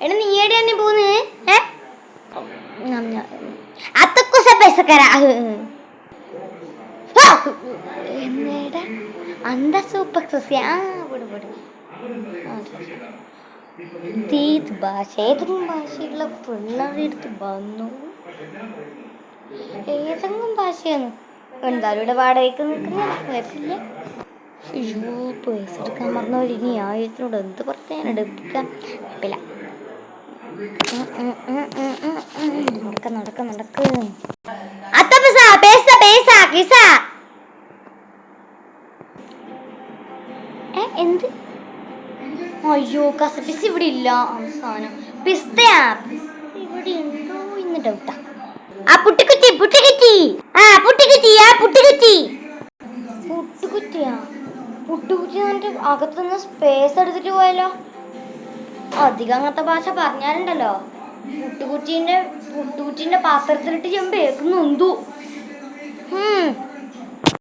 എടാ നീ എവിടെ തന്നെ അന്ത സൂപ്പർ ഏതെങ്കിലും ഭാഷയാണ്. എന്തായാലും ഇവിടെ വാടകയ്ക്ക് നിൽക്കുന്നില്ല കുഴപ്പമില്ല. അയ്യോ പേഴ്സ് എടുക്കാൻ പറഞ്ഞവർ ഇനി ആയിരത്തിനോട് എന്ത് പറഞ്ഞാൽ എടുപ്പിക്കാം കുഴപ്പമില്ല. നടക്ക നടക്ക നടക്ക് അത്ത പൈസ പേസ കിസ എന്ത് അയ്യോ കസപ്പിസ് ഇവിടെ ഇല്ല അവസാനം പിസ്തയാ പിസ്ത ഇവിടെ ഉണ്ടോ എന്ന് ഡൗട്ടാ ആ പുട്ടിക്കുറ്റി പുട്ടിക്കുറ്റി ആ പുട്ടിക്കുറ്റി ആ പുട്ടിക്കുറ്റി പുട്ടുകുറ്റിയാ പുട്ടുകുറ്റി എന്നിട്ട് അകത്തുനിന്ന് സ്പേസ് എടുത്തിട്ട് പോയല്ലോ അധികം അങ്ങനത്തെ ഭാഷ പറഞ്ഞാലുണ്ടല്ലോ. പുട്ടുകുറ്റീന്റെ പുട്ടുകുറ്റീന്റെ പാത്രത്തിലിട്ട് ഞാൻ ബേക്കുന്നു എന്തു?